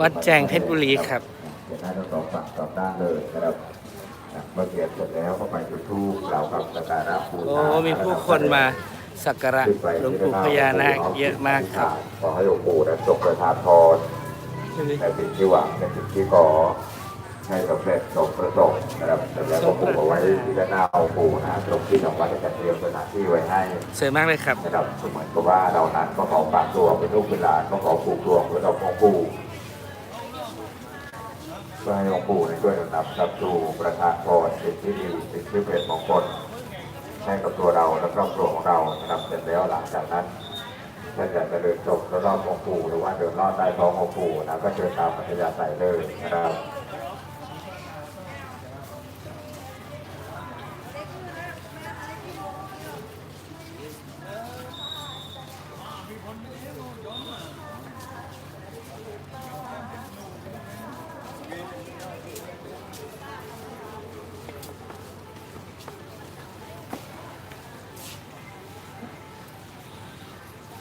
วัดแจงเพชรบุรีครับเขียนได้ทั้งสองฝั่งสองด้านเลยนะครับเมื่อเขียนเสร็จแล้วก็ไปจุดธูปกล่าวคำสักการะบูโอ้ชามีผู้คนมาสักการะหลวงปู่พญานาคเยอะมากครับขอให้หลวงปู่นั้นทรงประทานพรในสิ่งที่หวังในสิ่งที่ขอ ให้สำเร็จสมประสงค์นะครับเสร็จแล้วก็ปลูกเอาไว้ที่ด้านหน้าองค์ปู่นะตรงที่ของวัดจะเตรียมสถานที่ไว้ให้สวยมากเลยครับนะครับเหมือนกับว่าเรานั้นก็ขอฝากตัวเป็นลูกเป็นหลานก็ขอปลูกดวงไว้กับองค์ปู่เพื่อให้องค์ปู่ในช่วยนำนำสู่ประทานพรสิ่งที่ดีสิ่งที่เป็นมงคลให้กับตัวเราและครอบครัวของเรานะครับเสร็จแล้วหลังจากนั้นถ้าอยากจะเดินจบรอบองค์ปู่หรือว่าเดินลอดใต้ท้ององค์ปู่นะก็เชิญตามปัญญาใส่เลยนะครับ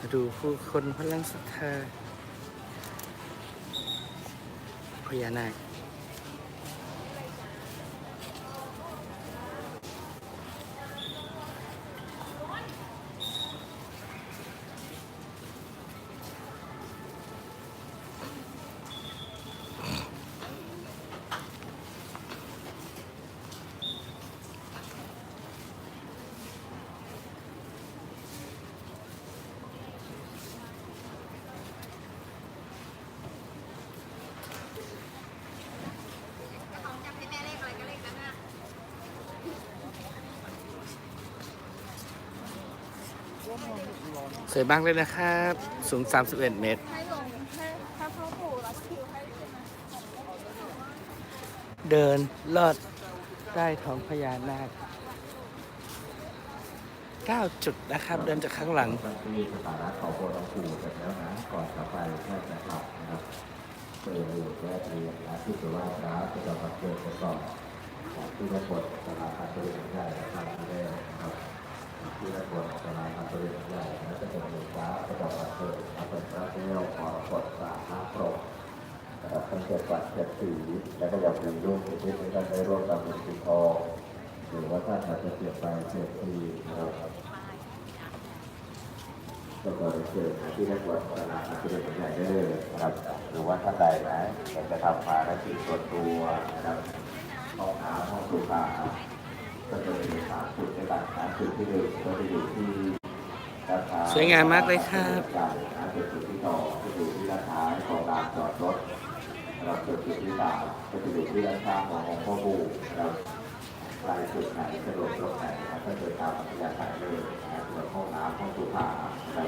ดูผู้คนพลังศรัทธาพญานาค สวยมากเลยนะครับ สูง 31 เมตรให้ลงให้ถ้าพ่อปู่รับคิวให้ใช่ไหมเดินลอดใต้ท้องพญานาค9 จุดนะครับ เดินจากข้างหลังตั้งที่สถานะขอพรองค์ปู่เสร็จแล้วนะ ก่อนกลับไปแค่จะกลับนะครับก็อย่าลืมแก้เรียนะที่จะว่าพระจะจะมาเกิดประกอบของที่ได้บทสถานะบริษัทใหญ่นะครับที่ได้นะครับ ที่ได้บทสถานะบริษัทใหญ่และจะเป็นพระประกอบมาเกิดมาเป็นพระเจ้าขอกฎสามน้ำโปรดนะครับทั้งเจ็ดวัดเจ็ดสีและก็อย่าลืมร่วมอุทิศในการได้ร่วมกับบุญสีทองหรือว่าท่านอาจจะเปลี่ยนไปเจ็ดปีนะครับก็ขอเชิญที่ได้บวชสนาอาจจะเป็นใหญ่ได้เลยนะครับหรือว่าท่านใดนะอยากจะทำภารกิจส่วนตัวนะครับห้องน้ำห้องสุขา ก็จะมีสามจุดด้วยกันนะจุดที่หนึ่งก็จะอยู่ที่ด้านซ้ายสวยงามมากเลยครับใหญ่นะจุดที่สองจะอยู่ที่ด้านท้ายของลานจอดรถเราจุดจุดที่สามก็จะอยู่ที่ด้านข้างขององค์พ่อปู่นะครับใครจุดไหนสะดวกตรงไหนนะครับก็เดินตามอัธยาศัยเลยนะครับส่วนห้องน้ำห้องสุขานะครั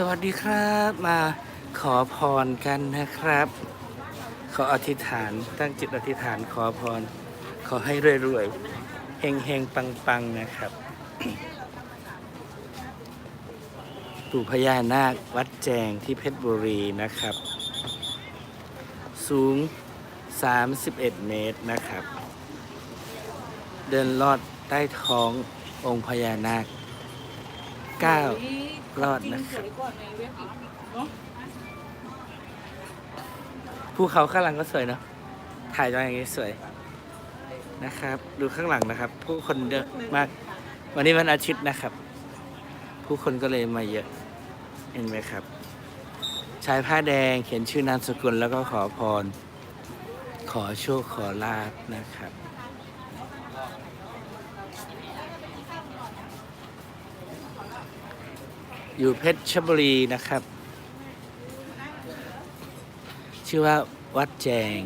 สวัสดีครับมาขอพรกันนะครับ ขออธิษฐานตั้งจิตอธิษฐานขอพร ขอให้รวยๆเฮงเฮงปังปังๆนะครับปู่พญานาควัดแจงที่เพชรบุรีนะครับ สูง 31 เมตรนะครับ เดินลอดใต้ท้ององค์พญานาค9 รอดนะครับภูเขาข้างหลังก็สวยเนาะถ่ายมาอย่างนี้สวยนะครับ ดูข้างหลังนะครับ ผู้คนเยอะมาก วันนี้วันอาทิตย์นะครับ ผู้คนก็เลยมาเยอะเห็นไหมครับชายผ้าแดงเขียนชื่อนามสกุลแล้วก็ขอพร ขอโชคขอลาบนะครับ อยู่เพชรชบุรีนะครับ ชื่อว่าวัดแจง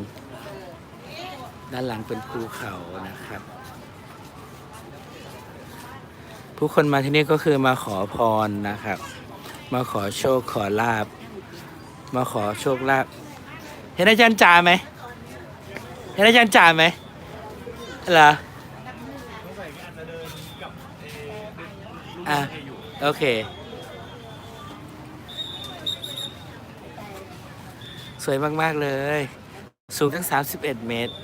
ด้านหลังเป็นภูเขานะครับ ผู้คนมาที่นี่ก็คือมาขอพรนะครับ มาขอโชคขอลาบ มาขอโชคลาบ เห็นอาจารย์จ่าไหมเห็นอาจารย์จ่าไหมเหรออะโอเค สวยมาก ๆ เลย สูงทั้ง 31 เมตร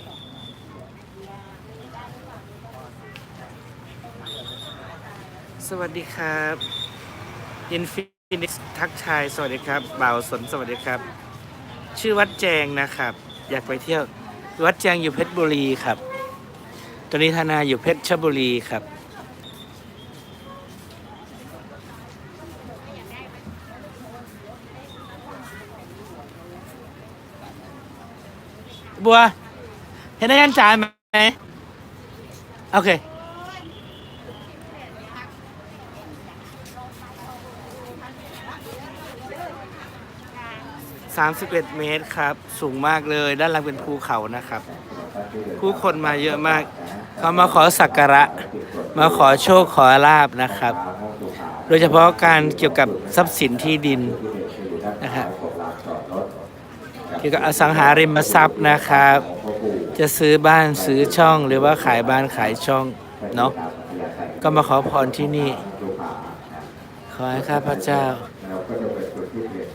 สวัสดีครับอินฟินิกทักทาย สวัสดีครับบ่าวสนสวัสดีครับ ชื่อวัดแจงนะครับ อยากไปเที่ยว วัดแจงอยู่เพชรบุรีครับ ตอนนี้ธนาอยู่เพชรชบุรีครับ บัว เห็นได้ยันจ่ายไหม โอเค 31 เมตรครับ สูงมากเลย ด้านล่างเป็นภูเขานะครับ ผู้คนมาเยอะมาก เขามาขอสักการะ มาขอโชคขอลาบนะครับ โดยเฉพาะการเกี่ยวกับทรัพย์สินที่ดินนะครับ เกี่ยวกับอสังหาริมทรัพย์นะครับ จะซื้อบ้านซื้อช่องหรือว่าขายบ้านขายช่องเนาะก็มาขอพรที่นี่ ขอให้ข้าพเจ้า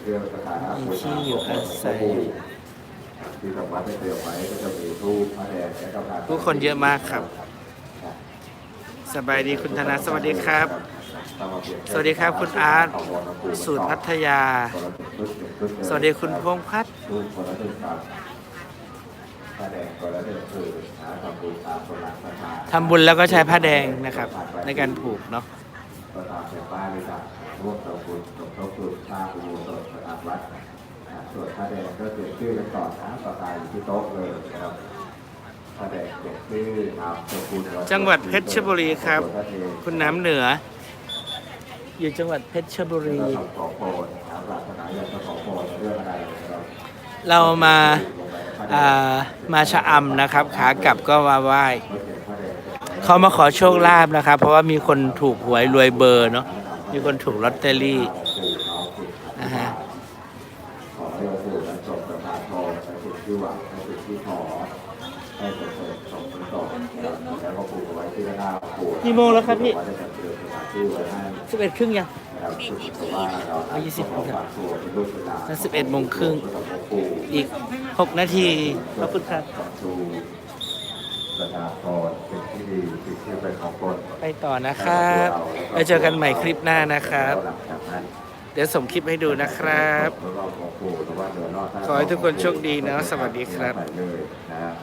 ที่องสถานะมีที่อยู่อาศัยผู้คนเยอะมากครับ สบายดีคุณธนาสวัสดีครับ สวัสดีครับคุณอาร์ตสูตรพัทยา สวัสดีคุณพงษ์พัฒน์ รูปคนละหนึ่งครับพระแดงคนละหนึ่งคือหาทำบุญตามคนรักศรัทธาทำบุญแล้วก็ใช้ผ้าแดงนะครับ ในการผูกเนาะก็ตามเป็นป้ายเลยครับร่วมทำบุญสมทบทุนสร้างอุโบสถประทับวัดนะส่วนพระแดงก็เขียนชื่อกันก่อนนะประกาศอยู่ที่โต๊ะเลยนะครับพระแดงเขียนชื่อนามสกุลจังหวัดเพชรบุรีครับส่วนพระเดชคุณน้ำเหนือ อยู่จังหวัดเพชรบุรี เราทำขอพรถามหลักศาสนาอยากจะขอพรเรื่องอะไรนะครับ เรามาอามาชะอำนะครับ ขากลับก็มาไหว้เขามาขอโชคลาภนะครับ เพราะว่ามีคนถูกหวยรวยเบอร์เนาะมีคนถูกลอตเตอรี่นะฮะขอให้องค์ปู่นั้นทรงประทานพรในสิ่งที่หวังในสิ่งที่ขอให้สมเด็จสมประสงค์แล้วก็ปลูกเอาไว้ที่หน้าปู่กี่โมงแล้วครับพี่สิบเอ็ดครึ่งยัง นะครับซึ่งว่าเราเอายี่สิบครับฝากตัวเป็นลูกเป็นหลานแล้ว11โมงครึ่งของปู่อีก6นาทีขอบคุณครับขอดูประทานพรเป็นที่ดีสิ่งที่เป็นของตนไปต่อนะครับแล้วเจอกันใหม่คลิปหน้านะครับหลังจากนั้นเดี๋ยวส่งคลิปให้ดูนะครับ ขอให้ทุกคนโชคดีนะ สวัสดีครับไปเลยนะครับ